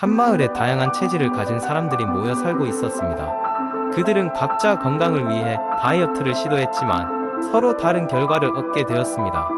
한마을에 다양한 체질을 가진 사람들이 모여 살고 있었습니다. 그들은 각자 건강을 위해 다이어트를 시도했지만 서로 다른 결과를 얻게 되었습니다.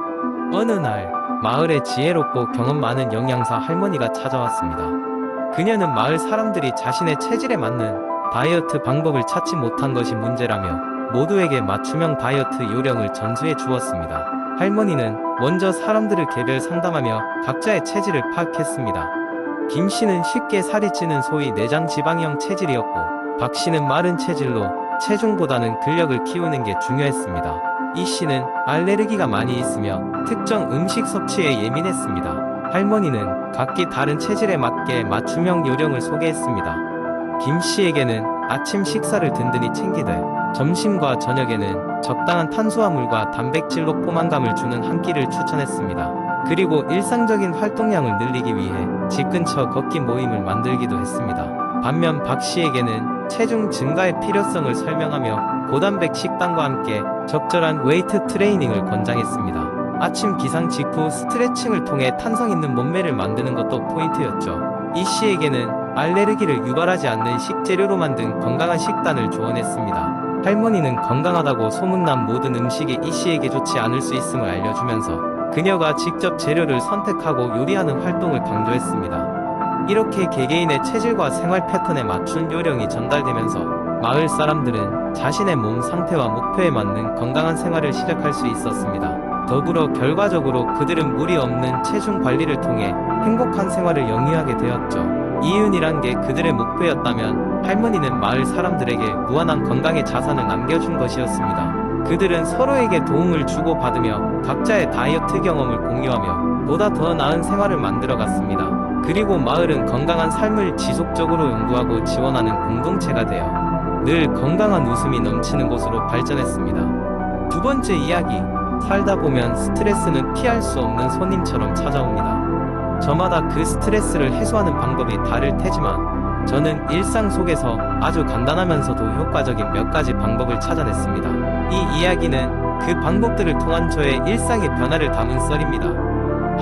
어느 날 마을에 지혜롭고 경험 많은 영양사 할머니가 찾아왔습니다. 그녀는 마을 사람들이 자신의 체질에 맞는 다이어트 방법을 찾지 못한 것이 문제라며 모두에게 맞춤형 다이어트 요령을 전수해 주었습니다. 할머니는 먼저 사람들을 개별 상담하며 각자의 체질을 파악했습니다. 김 씨는 쉽게 살이 찌는 소위 내장 지방형 체질이었고 박 씨는 마른 체질로 체중보다는 근력을 키우는 게 중요했습니다. 이 씨는 알레르기가 많이 있으며 특정 음식 섭취에 예민했습니다. 할머니는 각기 다른 체질에 맞게 맞춤형 요령을 소개했습니다. 김 씨에게는 아침 식사를 든든히 챙기되 점심과 저녁에는 적당한 탄수화물과 단백질로 포만감을 주는 한 끼를 추천했습니다. 그리고 일상적인 활동량을 늘리기 위해 집 근처 걷기 모임을 만들기도 했습니다. 반면 박 씨에게는 체중 증가의 필요성을 설명하며 고단백 식단과 함께 적절한 웨이트 트레이닝을 권장했습니다. 아침 기상 직후 스트레칭을 통해 탄성 있는 몸매를 만드는 것도 포인트였죠. 이 씨에게는 알레르기를 유발하지 않는 식재료로 만든 건강한 식단을 조언했습니다. 할머니는 건강하다고 소문난 모든 음식이 이 씨에게 좋지 않을 수 있음을 알려주면서 그녀가 직접 재료를 선택하고 요리하는 활동을 강조했습니다. 이렇게 개개인의 체질과 생활 패턴에 맞춘 요령이 전달되면서 마을 사람들은 자신의 몸 상태와 목표에 맞는 건강한 생활을 시작할 수 있었습니다. 더불어 결과적으로 그들은 무리 없는 체중 관리를 통해 행복한 생활을 영위하게 되었죠. 이윤이란 게 그들의 목표였다면 할머니는 마을 사람들에게 무한한 건강의 자산을 남겨준 것이었습니다. 그들은 서로에게 도움을 주고받으며 각자의 다이어트 경험을 공유하며 보다 더 나은 생활을 만들어 갔습니다. 그리고 마을은 건강한 삶을 지속적으로 연구하고 지원하는 공동체가 되어 늘 건강한 웃음이 넘치는 곳으로 발전했습니다. 두 번째 이야기. 살다 보면 스트레스는 피할 수 없는 손님처럼 찾아옵니다. 저마다 그 스트레스를 해소하는 방법이 다를 테지만 저는 일상 속에서 아주 간단하면서도 효과적인 몇 가지 방법을 찾아냈습니다. 이 이야기는 그 방법들을 통한 저의 일상의 변화를 담은 썰입니다.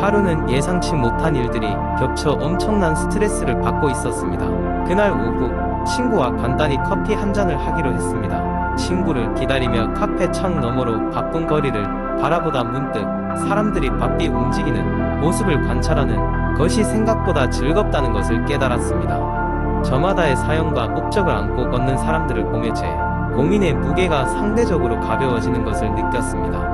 하루는 예상치 못한 일들이 겹쳐 엄청난 스트레스를 받고 있었습니다. 그날 오후 친구와 간단히 커피 한 잔을 하기로 했습니다. 친구를 기다리며 카페 창 너머로 바쁜 거리를 바라보다 문득 사람들이 바삐 움직이는 모습을 관찰하는 것이 생각보다 즐겁다는 것을 깨달았습니다. 저마다의 사연과 목적을 안고 걷는 사람들을 보며 제 고민의 무게가 상대적으로 가벼워지는 것을 느꼈습니다.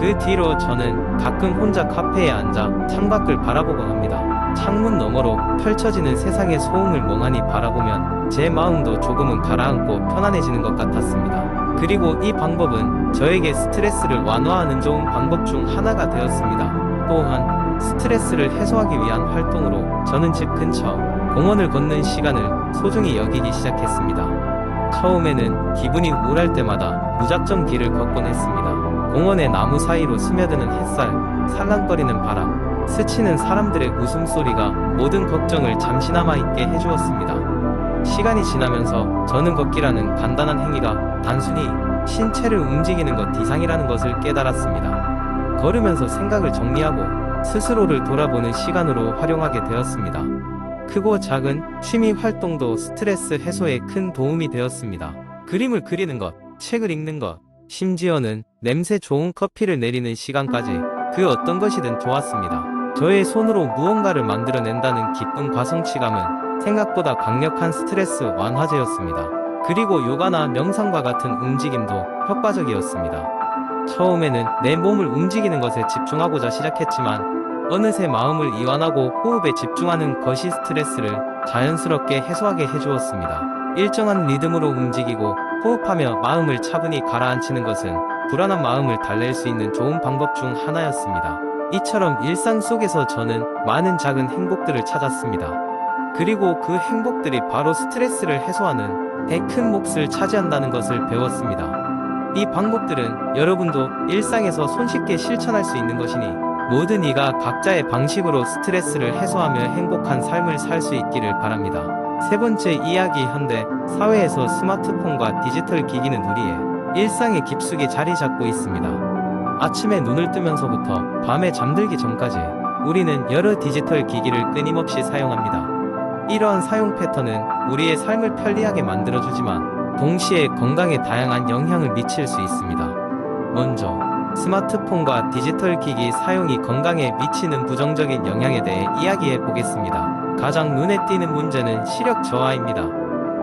그 뒤로 저는 가끔 혼자 카페에 앉아 창밖을 바라보곤 합니다. 창문 너머로 펼쳐지는 세상의 소음을 멍하니 바라보면 제 마음도 조금은 가라앉고 편안해지는 것 같았습니다. 그리고 이 방법은 저에게 스트레스를 완화하는 좋은 방법 중 하나가 되었습니다. 또한 스트레스를 해소하기 위한 활동으로 저는 집 근처 공원을 걷는 시간을 소중히 여기기 시작했습니다. 처음에는 기분이 우울할 때마다 무작정 길을 걷곤 했습니다. 공원의 나무 사이로 스며드는 햇살, 살랑거리는 바람, 스치는 사람들의 웃음소리가 모든 걱정을 잠시나마 잊게 해주었습니다. 시간이 지나면서 저는 걷기라는 간단한 행위가 단순히 신체를 움직이는 것 이상이라는 것을 깨달았습니다. 걸으면서 생각을 정리하고 스스로를 돌아보는 시간으로 활용하게 되었습니다. 크고 작은 취미 활동도 스트레스 해소에 큰 도움이 되었습니다. 그림을 그리는 것, 책을 읽는 것, 심지어는 냄새 좋은 커피를 내리는 시간까지 그 어떤 것이든 좋았습니다. 저의 손으로 무언가를 만들어낸다는 기쁜 과성취감은 생각보다 강력한 스트레스 완화제였습니다. 그리고 요가나 명상과 같은 움직임도 효과적이었습니다. 처음에는 내 몸을 움직이는 것에 집중하고자 시작했지만 어느새 마음을 이완하고 호흡에 집중하는 것이 스트레스를 자연스럽게 해소하게 해주었습니다. 일정한 리듬으로 움직이고 호흡하며 마음을 차분히 가라앉히는 것은 불안한 마음을 달랠 수 있는 좋은 방법 중 하나였습니다. 이처럼 일상 속에서 저는 많은 작은 행복들을 찾았습니다. 그리고 그 행복들이 바로 스트레스를 해소하는 데큰 몫을 차지한다는 것을 배웠습니다. 이 방법들은 여러분도 일상에서 손쉽게 실천할 수 있는 것이니 모든 이가 각자의 방식으로 스트레스를 해소하며 행복한 삶을 살 수 있기를 바랍니다. 세 번째 이야기 현대 사회에서 스마트폰과 디지털 기기는 우리의 일상의 깊숙이 자리 잡고 있습니다. 아침에 눈을 뜨면서부터 밤에 잠들기 전까지 우리는 여러 디지털 기기를 끊임없이 사용합니다. 이러한 사용 패턴은 우리의 삶을 편리하게 만들어주지만 동시에 건강에 다양한 영향을 미칠 수 있습니다. 먼저 스마트폰과 디지털 기기 사용이 건강에 미치는 부정적인 영향에 대해 이야기해 보겠습니다. 가장 눈에 띄는 문제는 시력 저하입니다.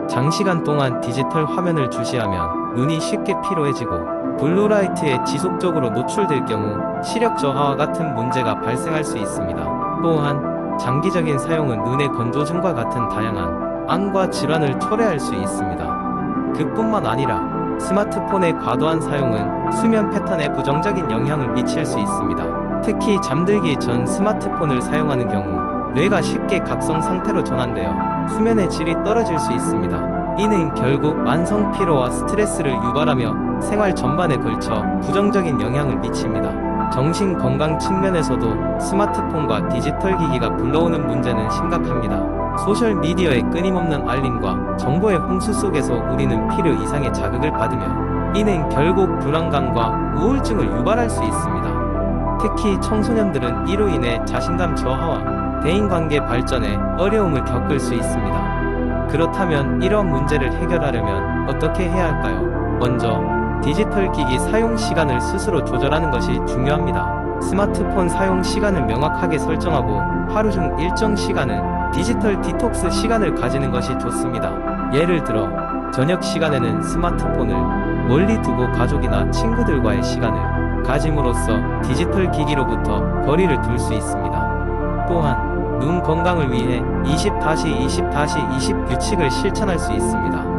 장시간 동안 디지털 화면을 주시하면 눈이 쉽게 피로해지고 블루라이트에 지속적으로 노출될 경우 시력 저하와 같은 문제가 발생할 수 있습니다. 또한 장기적인 사용은 눈의 건조증과 같은 다양한 암과 질환을 초래할 수 있습니다. 그뿐만 아니라 스마트폰의 과도한 사용은 수면 패턴에 부정적인 영향을 미칠 수 있습니다. 특히 잠들기 전 스마트폰을 사용하는 경우 뇌가 쉽게 각성 상태로 전환되어 수면의 질이 떨어질 수 있습니다. 이는 결국 만성 피로와 스트레스를 유발하며 생활 전반에 걸쳐 부정적인 영향을 미칩니다. 정신 건강 측면에서도 스마트폰과 디지털 기기가 불러오는 문제는 심각합니다. 소셜 미디어의 끊임없는 알림과 정보의 홍수 속에서 우리는 필요 이상의 자극을 받으며 이는 결국 불안감과 우울증을 유발할 수 있습니다. 특히 청소년들은 이로 인해 자신감 저하와 대인관계 발전에 어려움을 겪을 수 있습니다. 그렇다면 이러한 문제를 해결하려면 어떻게 해야 할까요? 먼저 디지털 기기 사용 시간을 스스로 조절하는 것이 중요합니다. 스마트폰 사용 시간을 명확하게 설정하고 하루 중 일정 시간은 디지털 디톡스 시간을 가지는 것이 좋습니다. 예를 들어 저녁 시간에는 스마트폰을 멀리 두고 가족이나 친구들과의 시간을 가짐으로써 디지털 기기로부터 거리를 둘 수 있습니다. 또한 눈 건강을 위해 20-20-20 규칙을 실천할 수 있습니다.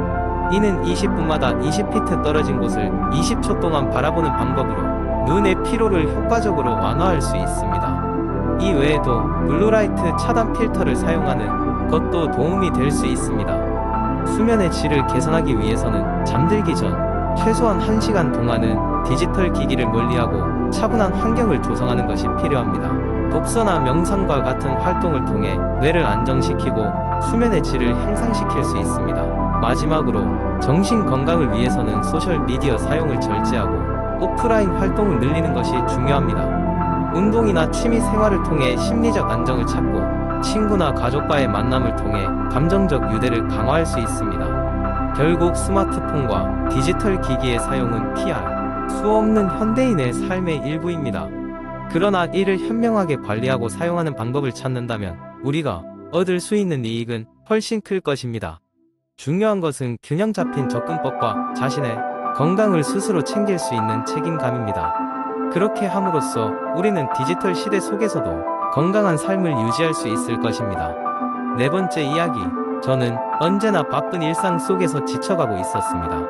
이는 20분마다 20피트 떨어진 곳을 20초 동안 바라보는 방법으로 눈의 피로를 효과적으로 완화할 수 있습니다. 이 외에도 블루라이트 차단 필터를 사용하는 것도 도움이 될 수 있습니다. 수면의 질을 개선하기 위해서는 잠들기 전 최소한 1시간 동안은 디지털 기기를 멀리하고 차분한 환경을 조성하는 것이 필요합니다. 독서나 명상과 같은 활동을 통해 뇌를 안정시키고 수면의 질을 향상시킬 수 있습니다. 마지막으로 정신 건강을 위해서는 소셜 미디어 사용을 절제하고 오프라인 활동을 늘리는 것이 중요합니다. 운동이나 취미 생활을 통해 심리적 안정을 찾고 친구나 가족과의 만남을 통해 감정적 유대를 강화할 수 있습니다. 결국 스마트폰과 디지털 기기의 사용은 피할 수 없는 현대인의 삶의 일부입니다. 그러나 이를 현명하게 관리하고 사용하는 방법을 찾는다면 우리가 얻을 수 있는 이익은 훨씬 클 것입니다. 중요한 것은 균형 잡힌 접근법과 자신의 건강을 스스로 챙길 수 있는 책임감입니다. 그렇게 함으로써 우리는 디지털 시대 속에서도 건강한 삶을 유지할 수 있을 것입니다. 네 번째 이야기. 저는 언제나 바쁜 일상 속에서 지쳐가고 있었습니다.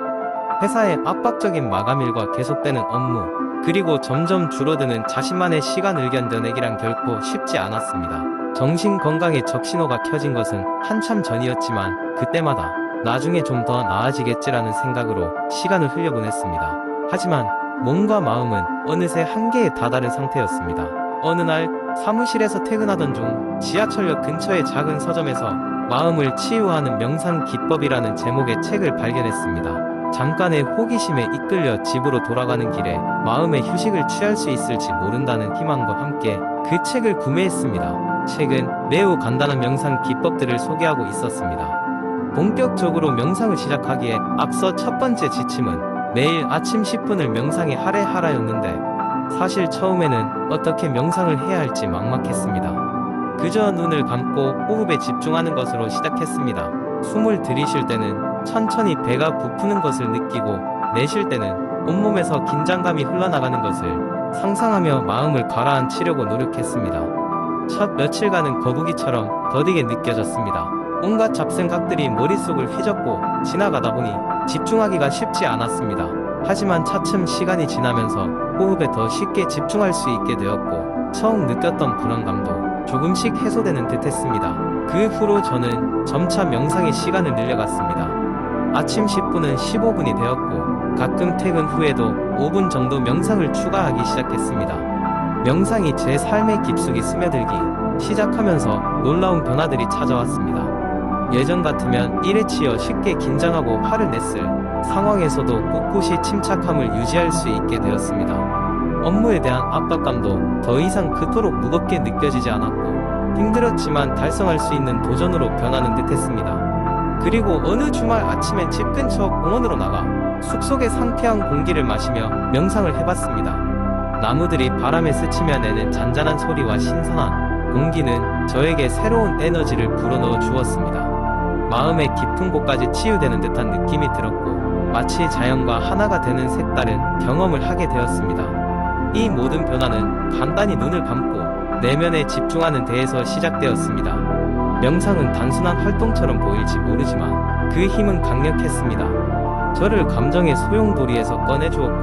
회사의 압박적인 마감일과 계속되는 업무, 그리고 점점 줄어드는 자신만의 시간 의견 내기란 결코 쉽지 않았습니다. 정신 건강에 적신호가 켜진 것은 한참 전이었지만 그때마다 나중에 좀 더 나아지겠지라는 생각으로 시간을 흘려보냈습니다. 하지만 몸과 마음은 어느새 한계에 다다른 상태였습니다. 어느 날 사무실에서 퇴근하던 중 지하철역 근처의 작은 서점에서 마음을 치유하는 명상 기법이라는 제목의 책을 발견했습니다. 잠깐의 호기심에 이끌려 집으로 돌아가는 길에 마음의 휴식을 취할 수 있을지 모른다는 희망과 함께 그 책을 구매했습니다. 책은 매우 간단한 명상 기법들을 소개하고 있었습니다. 본격적으로 명상을 시작하기에 앞서 첫 번째 지침은 매일 아침 10분을 명상에 할애하라였는데 사실 처음에는 어떻게 명상을 해야 할지 막막했습니다. 그저 눈을 감고 호흡에 집중하는 것으로 시작했습니다. 숨을 들이쉴 때는 천천히 배가 부푸는 것을 느끼고 내쉴 때는 온몸에서 긴장감이 흘러나가는 것을 상상하며 마음을 가라앉히려고 노력했습니다. 첫 며칠간은 거북이처럼 더디게 느껴졌습니다. 온갖 잡생각들이 머릿속을 휘젓고 지나가다 보니 집중하기가 쉽지 않았습니다. 하지만 차츰 시간이 지나면서 호흡에 더 쉽게 집중할 수 있게 되었고 처음 느꼈던 불안감도 조금씩 해소되는 듯 했습니다. 그 후로 저는 점차 명상의 시간을 늘려갔습니다. 아침 10분은 15분이 되었고 가끔 퇴근 후에도 5분 정도 명상을 추가하기 시작했습니다. 명상이 제 삶의 깊숙이 스며들기 시작하면서 놀라운 변화들이 찾아왔습니다. 예전 같으면 일에 치여 쉽게 긴장하고 화를 냈을 상황에서도 꿋꿋이 침착함을 유지할 수 있게 되었습니다. 업무에 대한 압박감도 더 이상 그토록 무겁게 느껴지지 않았고 힘들었지만 달성할 수 있는 도전으로 변하는 듯 했습니다. 그리고 어느 주말 아침엔 집 근처 공원으로 나가 숲속의 상쾌한 공기를 마시며 명상을 해봤습니다. 나무들이 바람에 스치며 내는 잔잔한 소리와 신선한 공기는 저에게 새로운 에너지를 불어넣어 주었습니다. 마음의 깊은 곳까지 치유되는 듯한 느낌이 들었고 마치 자연과 하나가 되는 색다른 경험을 하게 되었습니다. 이 모든 변화는 간단히 눈을 감고 내면에 집중하는 데에서 시작되었습니다. 명상은 단순한 활동처럼 보일지 모르지만 그 힘은 강력했습니다. 저를 감정의 소용돌이에서 꺼내주었고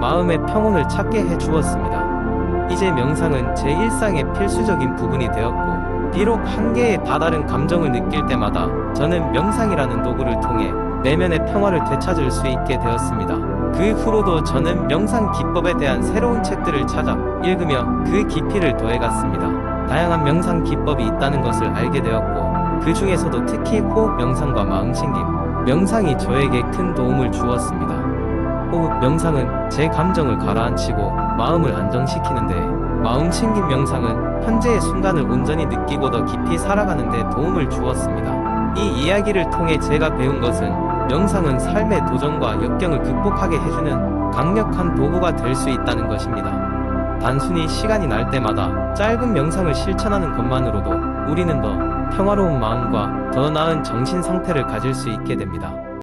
마음의 평온을 찾게 해주었습니다. 이제 명상은 제 일상의 필수적인 부분이 되었고 비록 한계의 다다른 감정을 느낄 때마다 저는 명상이라는 도구를 통해 내면의 평화를 되찾을 수 있게 되었습니다. 그 후로도 저는 명상 기법에 대한 새로운 책들을 찾아 읽으며 그 깊이를 더해갔습니다. 다양한 명상 기법이 있다는 것을 알게 되었고 그 중에서도 특히 호흡 명상과 마음 챙김 명상이 저에게 큰 도움을 주었습니다. 호흡 명상은 제 감정을 가라앉히고 마음을 안정시키는데 마음 챙김 명상은 현재의 순간을 온전히 느끼고 더 깊이 살아가는 데 도움을 주었습니다. 이 이야기를 통해 제가 배운 것은 명상은 삶의 도전과 역경을 극복하게 해주는 강력한 도구가 될 수 있다는 것입니다. 단순히 시간이 날 때마다 짧은 명상을 실천하는 것만으로도 우리는 더 평화로운 마음과 더 나은 정신 상태를 가질 수 있게 됩니다.